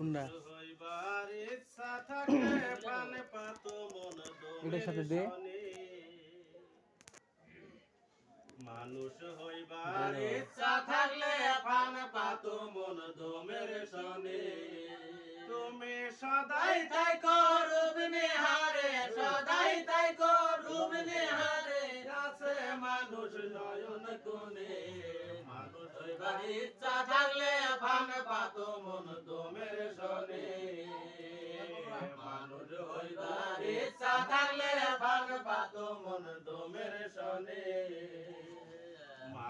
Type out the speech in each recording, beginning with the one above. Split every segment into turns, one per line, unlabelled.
কোনটা
হইবার ইচ্ছা থাকলে পান পাত মন
এটার সাথে দে।
মানুষ হইবার ইচ্ছা থাকলে পান পাত মন দমের সনে। তুমি সদাই তাই করুব নিহারে সদাই তাই করুব নিহারে। আছে মানুষ নয়ন কোণে। মানুষ হইবার ইচ্ছা থাকলে পান পাত মন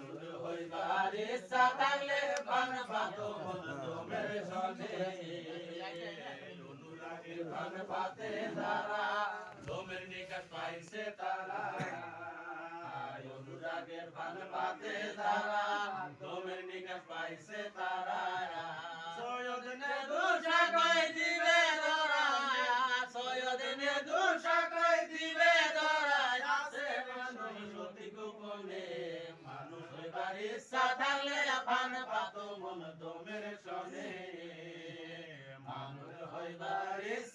মানুষ হইবার অনুরাগের পান পাতে যারা দমের নিকট পাইছে তারা। অনুরাগের নিকট পাইছে তারা।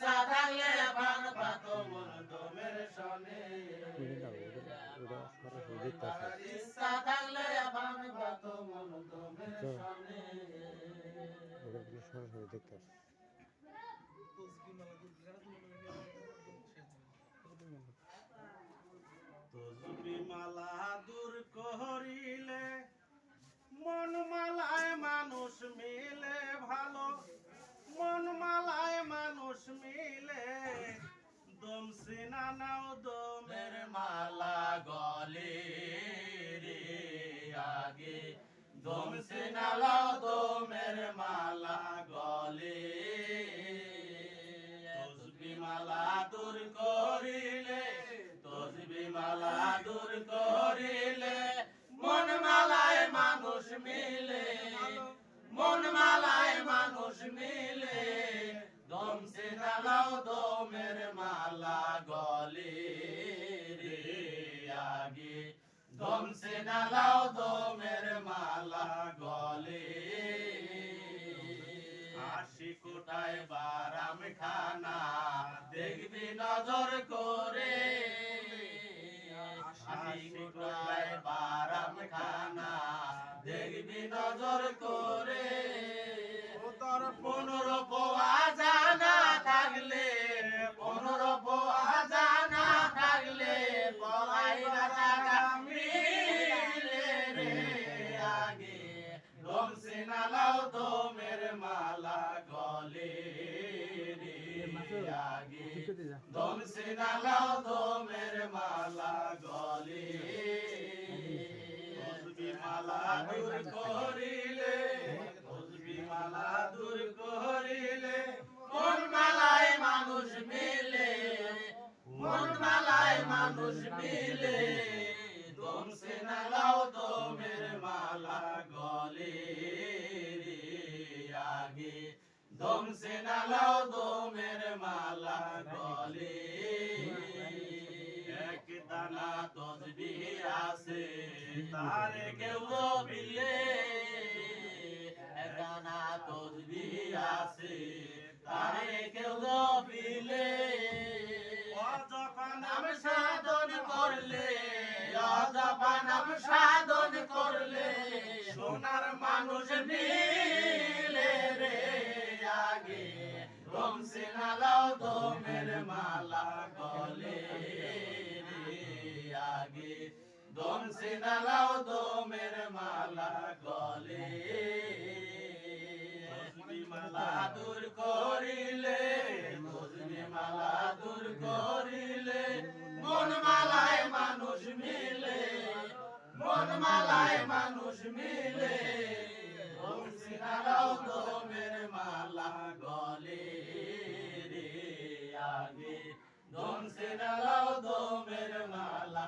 ইচ্ছা থাকলে পান পাত মন দমের সনে।
ওটা সরাসরি দেখতে আসে
ইচ্ছা থাকলে পান পাত মন দমের সনে।
সরাসরি দেখতে আসে
তসবি মালা দূর করিলে মন মালায় মানুষ মিলে ভালো। মন মালায় মানুষ মিলে। দম সিনা নাও দমের মালা গলে রে আগে। দম সিনা লাও দমের মালা গলে তসবি মালা দূর করিলে, তসবি মালা দূর করিলে মন মালায় মানুষ মিলে। মন মালায় মানুষ মিলে, দম সে নালাও দমের মালা গলে রে আগে। দম সে নালাও দমের মালা গলে আশি কোটায় বারাম খানা দেখবি নজর করে। আশি কোটায় বারাম খানা দেখবি নজর করে। মিলে দমসে সে নালাও দমের মালা গলে আগে দমসে সে নালাও দমের মালা গলে এক দানা তসবি আছে, তার কেউ বিলে মানুষ মিলে রে আগে। রম সে নালাও দমের মালা গলে আগে। দম সে নালাও দমের মালা গলে মালা দূর করিলে মালা দূর করিলে মন মালায় মানুষ মিলে মন মালায় মানুষ মিলে। দাঁড়াও দমের মালা গলে রে আগে। দমসে দাঁড়াও দমের মালা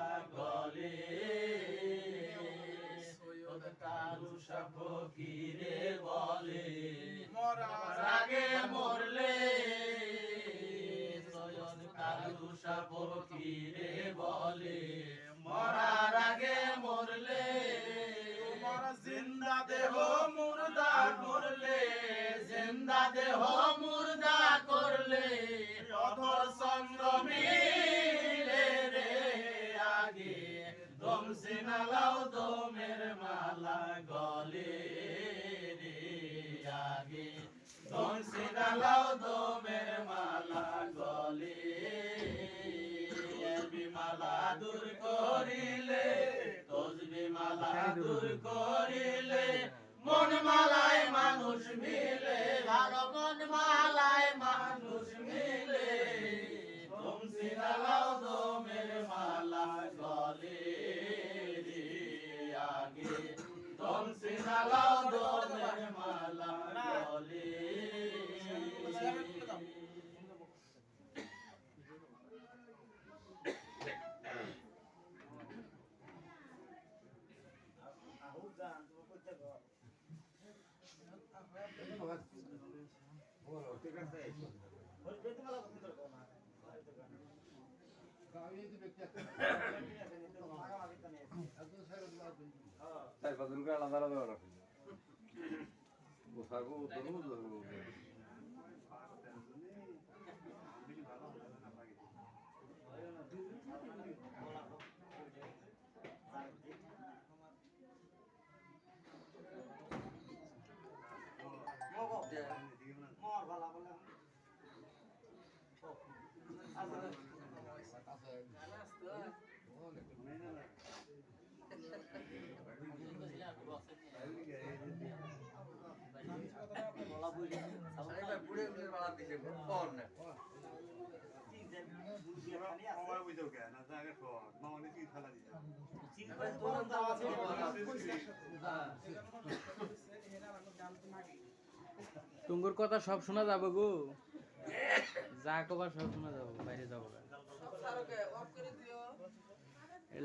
দম সিনালাও দমের মালা গলে রে আগে। দম সিনালাও দমের মালা গলে বিমালা দূর করিলে, তসবি মালা দূর করিলে, মন মালায় মানুষ মিলে মন মালায় মানুষ
চার পাঁচজন করে আলাদা আলাদা রাখি বসাবো উঠবো ধরবো
আমার বুঝাও কেন না জায়গার পর মামনি কি খেলা দিছে
টুঙ্গুর কথা সব শোনা যাবে গো। যা কবার সব শোনা যাব, বাইরে যাব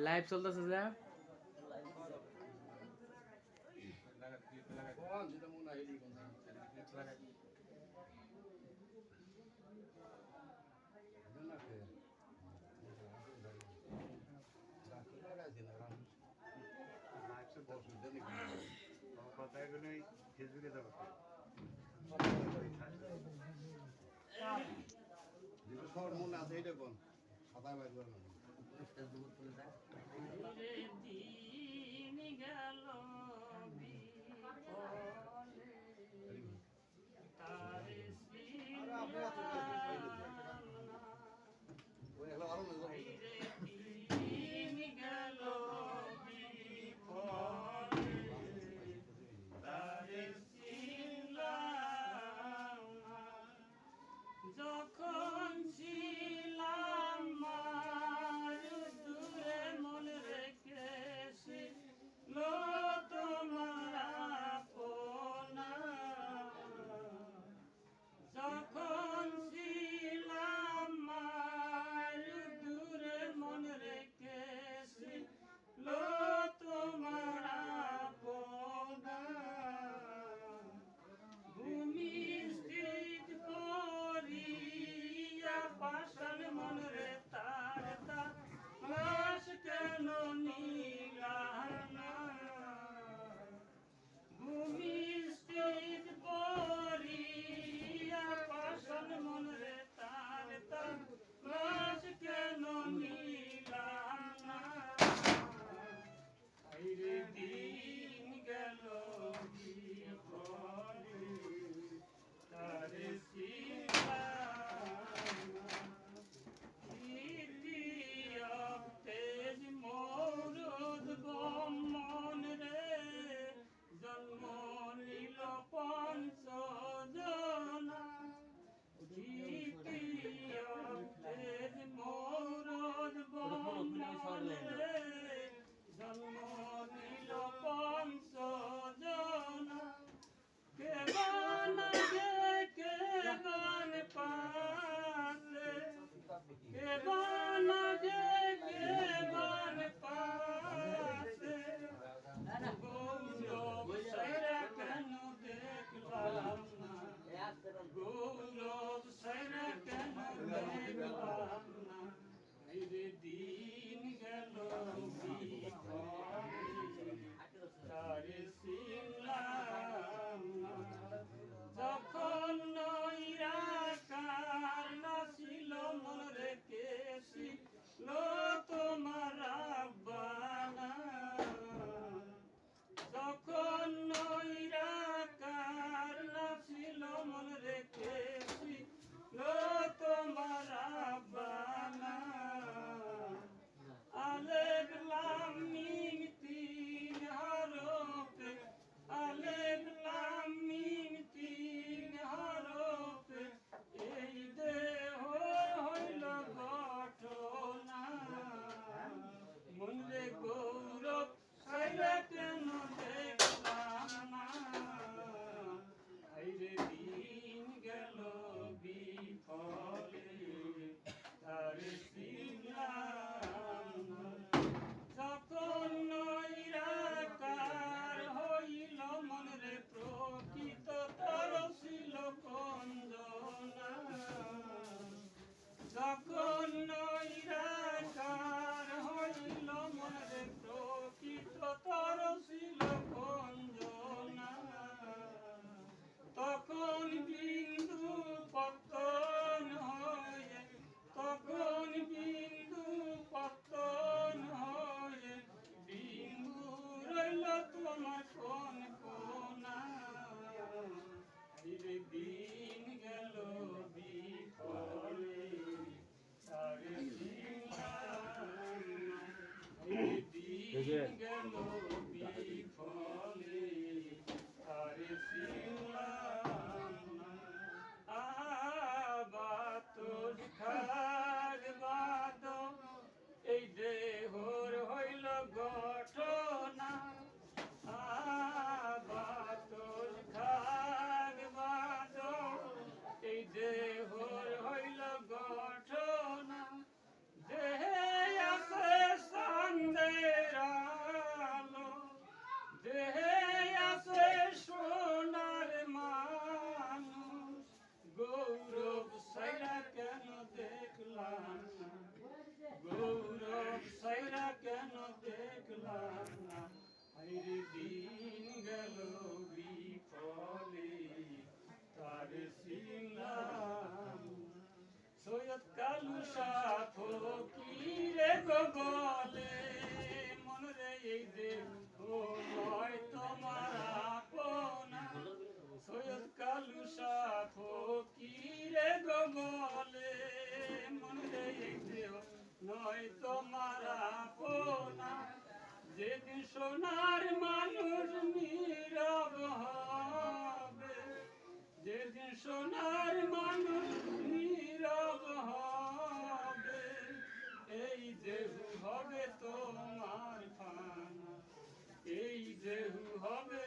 লাইভ চলতেছে যা।
ফেসবুকে যাবে।
মনে আছে এইটা কোন সাদা বাইর করে ওই Lord. যেদিন সোনার মানুষ নীরব হবে, যেদিন সোনার মানুষ নীরব হবে, এই দেহু হবে তোমার ফানা, এই দেহু হবে